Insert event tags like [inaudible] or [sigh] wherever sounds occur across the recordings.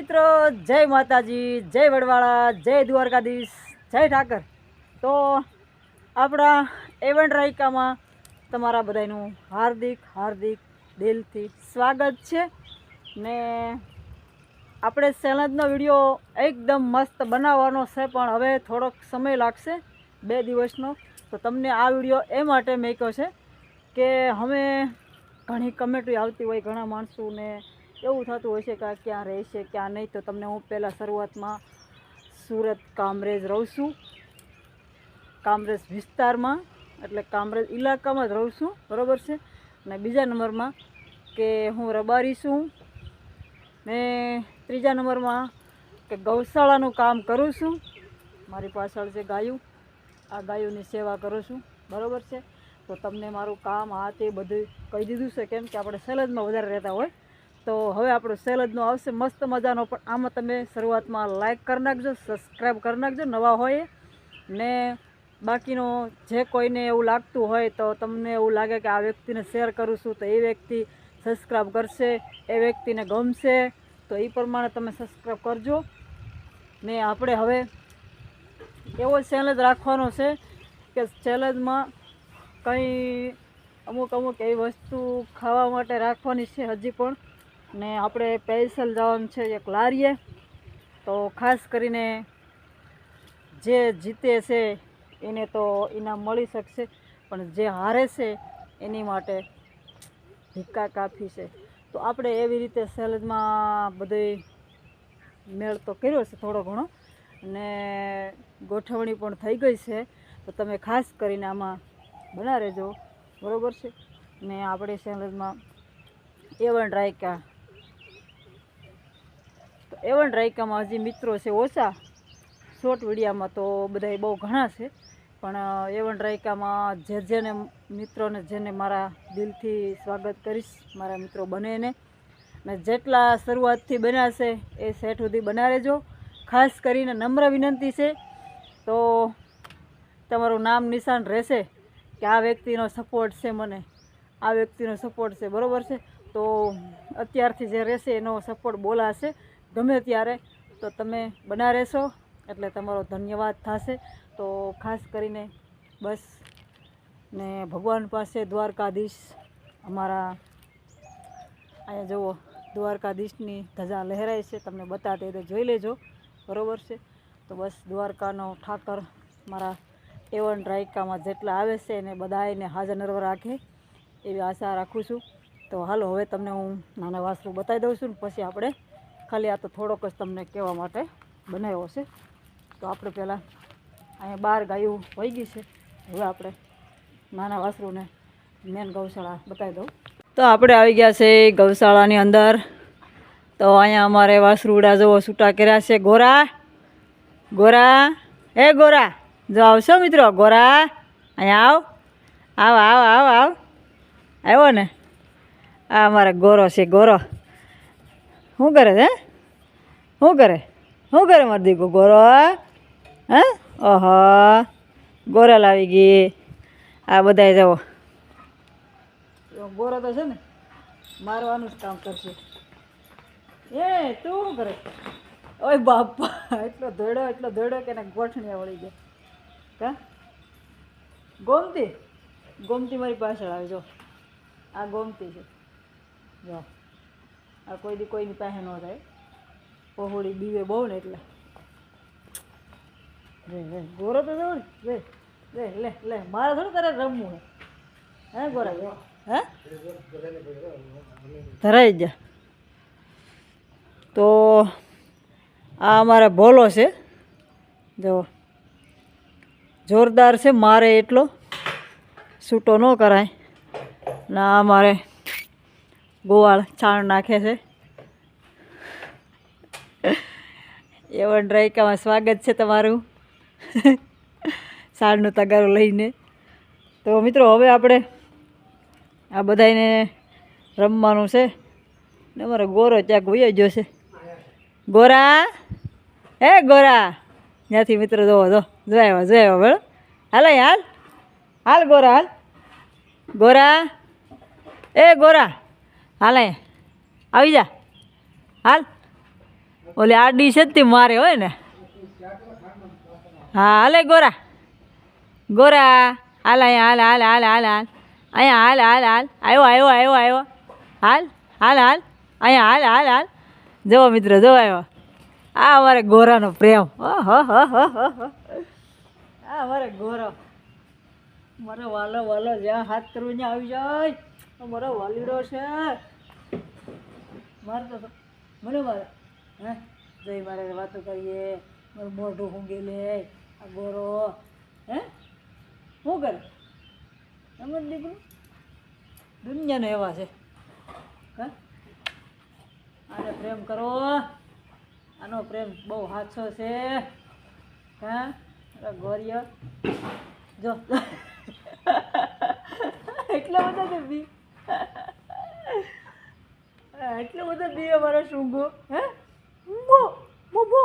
મિત્રો, જય માતાજી, જય વડવાળા, જય દ્વારકાધીશ, જય ઠાકર. તો આપણા એવન્ટ રાયકામાં તમારા બધાનું હાર્દિક હાર્દિક દિલથી સ્વાગત છે. ને આપણે સેલંદનો વીડિયો એકદમ મસ્ત બનાવવાનો છે, પણ હવે થોડોક સમય લાગશે, બે દિવસનો. તો તમને આ વીડિયો એ માટે મેક્યો છે કે અમે ઘણી કમેટી આવતી હોય ઘણા માણસોને એવું થતું હોય છે કે ક્યાં રહેશે, ક્યાં નહીં, તો તમને હું પહેલાં શરૂઆતમાં સુરત કામરેજ રહું છું. કામરેજ વિસ્તારમાં, એટલે કામરેજ ઇલાકામાં જ રહું છું, બરાબર છે? અને બીજા નંબરમાં કે હું રબારી છું. ને ત્રીજા નંબરમાં કે ગૌશાળાનું કામ કરું છું. મારી પાછળ છે ગાયું. આ ગાયોની સેવા કરું છું, બરાબર છે? તો તમને મારું કામ, આ તે બધું કહી દીધું છે, કેમ કે આપણે સેલજમાં વધારે રહેતા હોય. તો હવે આપણો સેલજનો આવશે મસ્ત મજાનો, પણ આમાં તમે શરૂઆતમાં લાઇક કરી નાખજો સબસ્ક્રાઈબ કરી નાખજો, નવા હોય ને બાકીનો જે કોઈને એવું લાગતું હોય તો તમને એવું લાગે કે આ વ્યક્તિને શેર કરું છું, તો એ વ્યક્તિ સબસ્ક્રાઈબ કરશે, એ વ્યક્તિને ગમશે, તો એ પ્રમાણે તમે સબસ્ક્રાઈબ કરજો. ને આપણે હવે એવો ચેલેન્જ રાખવાનો છે કે ચેલેન્જમાં કંઈ અમુક અમુક એવી વસ્તુ ખાવા માટે રાખવાની છે હજી પણ. ને આપણે પેસલ જવાનું છે એક લારીએ. તો ખાસ કરીને જે જીતે છે એને તો ઇનામ મળી શકશે, પણ જે હારે છે એની માટે ધિક્કા કાફી છે. તો આપણે એવી રીતે સેલેજમાં બધી મેળ તો કર્યો છે થોડો ઘણો અને ગોઠવણી પણ થઈ ગઈ છે. તો તમે ખાસ કરીને આમાં બના રહેજો. બરાબર છે? ને આપણે સેલેજમાં એવન રાયકા તો એવન રાયકામાં હજી મિત્રો છે ઓછા. શોર્ટ વિડીયામાં તો બધા બહુ ઘણા છે. પણ એવન રાયકામાં જે જેને મિત્રોને જેને મારા દિલથી સ્વાગત કરીશ, મારા મિત્રો બને એને ને જેટલા શરૂઆતથી બનાશે એ સેટ સુધી બના રહેજો ખાસ કરીને નમ્ર વિનંતી છે. તો તમારું નામ નિશાન રહેશે કે આ વ્યક્તિનો સપોર્ટ છે મને. આ વ્યક્તિનો સપોર્ટ છે, બરાબર છે? તો અત્યારથી જે રહેશે એનો સપોર્ટ બોલાશે. ગમે ત્યારે, તો તમે બના રહેશો. એટલે તમારો ધન્યવાદ થશે. તો ખાસ કરીને બસ ને ભગવાન પાસે દ્વારકાધીશ, અમારા, અહીંયા જુઓ, દ્વારકાધીશની ધજા લહેરાય છે. તમને બતાતે તો જોઈ લેજો, બરાબર છે? તો બસ દ્વારકાનો ઠાકર મારા એવન રાયકામાં જેટલા આવે છે, એને બધાને હાજર નરવા રાખે એવી આશા રાખું છું. તો હાલો, હવે તમને હું નાના વાસરું બતાવી દઉં છું ને પછી આપણે ખાલી આ તો થોડોક જ તમને કહેવા માટે બનાવ્યો છે. તો આપણે પહેલાં અહીંયા બાર ગાયું હોઈ ગઈ છે. હવે આપણે નાના વાસરુને મેન ગૌશાળા બતાવી દઉં. તો આપણે આવી ગયા છે ગૌશાળાની અંદર. તો અહીંયા અમારે વાસરુડા જેવો છૂટા કર્યા છે. ગોરા ગોરા, એ ગોરા, જો આવશો મિત્રો, ગોરા, અહીંયા આવ આવ આવ આવ આવ. આવ્યો ને? આ અમારે ગોરો છે, ગોરો. શું કરે છે? શું કરે? શું કરે મારી દીકરો? ગોરો? હે? ઓહો. ગોરલ આવી ગઈ. આ બધાય જવો ગોરો તો છે ને મારવાનું જ કામ કરશે. એ, તું શું કરે? ઓય બાપા, એટલો ધોડો એટલો ધોડો કે એને ગોઠણીયા વળી જાય કા? ગોમતી? ગોમતી મારી પાછળ આવી, જો. આ ગોમતી છે. જો. આ કોઈ દી કોઈની પાસે ન થાય પહોળી દીવે બહુ ને એટલે. રે રે ગોરો તો જવું રે રે લે લે મારે થોડું કરે રમવું હે. હે, ગોરા? હે? ધરાઈ જા. તો આ અમારે ભોલો છે. જો, જોરદાર છે, મારે એટલો. છૂટો ન કરાય. ના અમારે ગોવાળ છાણ નાખે છે. એવન રાયકામાં સ્વાગત છે તમારું. સાડનો તગારો લઈને. તો મિત્રો, હવે આપણે આ બધાને રમવાનું છે. ને અમારો ગોરો ત્યાં વયો ગયો છે. ગોરા? હે ગોરા? ત્યાંથી મિત્રો જોવો, જો જોયા જોયા બરાબર હાલ હાલ. હાલ ગોરા હાલ. ગોરા? એ ગોરા, હાલ આવી જા. હાલ. ઓલી આડી છે જ તે મારે હોય ને. હા, હાલે ગોરા. ગોરા, હાલ અહીંયા, હાલ હાલ હાલ હાલ હાલ. અહીંયા, હાલ હાલ હાલ. આવ્યો આવ્યો આવ્યો આવ્યો હાલ હાલ હાલ. અહીંયા, હાલ હાલ હાલ. જવો મિત્રો જવો આવ્યો આ અમારે ગોરાનો પ્રેમ. ઓહો હો હો હો. આ અમારે ગોરો. મારો વાલો વાલો, જ્યાં હાથ કરવું ત્યાં આવી જાય. મારો વાલીડો છે. મારતો મને મારે હે? જઈ મારે વાતો કરીએ, મારું મોઢું ઊંઘી લે, આ ગોરો, હે? શું કરે? એમ જ દીકરું? દુનિયાને એવા છે. હા? આને પ્રેમ કરો. આનો પ્રેમ બહુ હાથો છે. હા? ગોરીયો જો. [laughs] [laughs] એટલા બધા બી. એટલો બધો બી અમારો શુંગો. હે? બો બો બો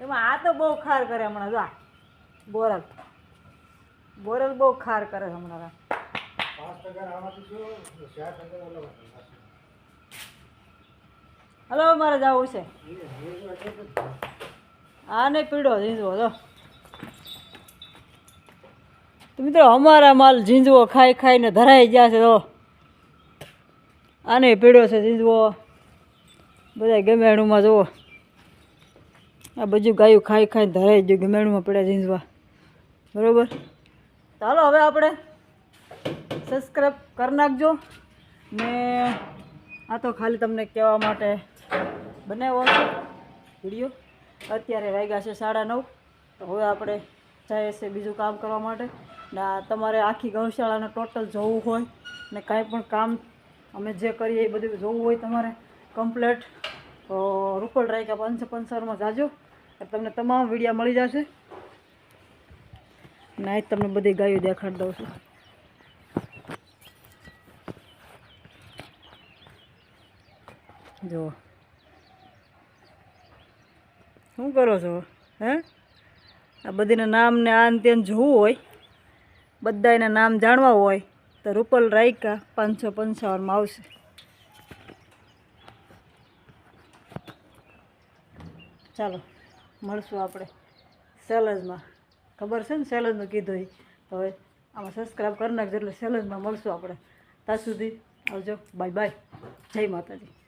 એમાં આ તો બહુ ખાર કરે હમણાં જો આ. બોરલ. બોરલ બહુ ખાર કરે છે હમણાં હલો મારે જવું છે. આ નહીં પીડો ઝીંઝવો જો. તો મિત્રો અમારા માલ ઝીંઝવો ખાઈ ખાઈને ધરાઈ ગયા છે તો આને પીડો છે ઝીંઝવો. બધા ગમેણુંમાં જુઓ. આ બધું ગાયું ખાઈ ખાઈ ધરાઈ ગયું, ગમેણુંમાં પડ્યા ઝીંઝવા બરાબર? ચાલો હવે આપણે સબસ્ક્રાઈબ કરી નાખજો ને આ તો ખાલી તમને કહેવા માટે બનાવ્યો વીડિયો. અત્યારે વાગ્યા છે સાડા નવ. તો હવે આપણે જઈએ છે બીજું કામ કરવા માટે. ને તમારે આખી ગૌશાળાને ટોટલ જોવું હોય ને કાંઈ પણ કામ અમે જે કરીએ એ બધું જોવું હોય તમારે. કમ્પ્લેટ રૂપલ રાયકા પાંચસો પંચાવનમાં જાજો. તમને તમામ વિડીયા મળી જશે. ને તમને બધી ગાયો દેખાડી દઉં છું. જો. શું કરો છો? હે? આ બધીના નામ ને આ તેન જોવું હોય બધાના નામ જાણવા હોય, તો રૂપલ રાયકા પાંચસો પંચાવનમાં આવશે. ચાલો, મળશું આપણે સેલજમાં ખબર છે ને સેલજનું કીધું એ હવે આમાં સબસ્ક્રાઈબ કરી નાખજો એટલે સેલજમાં મળશું આપણે. ત્યાં સુધી આવજો. બાય બાય જય માતાજી.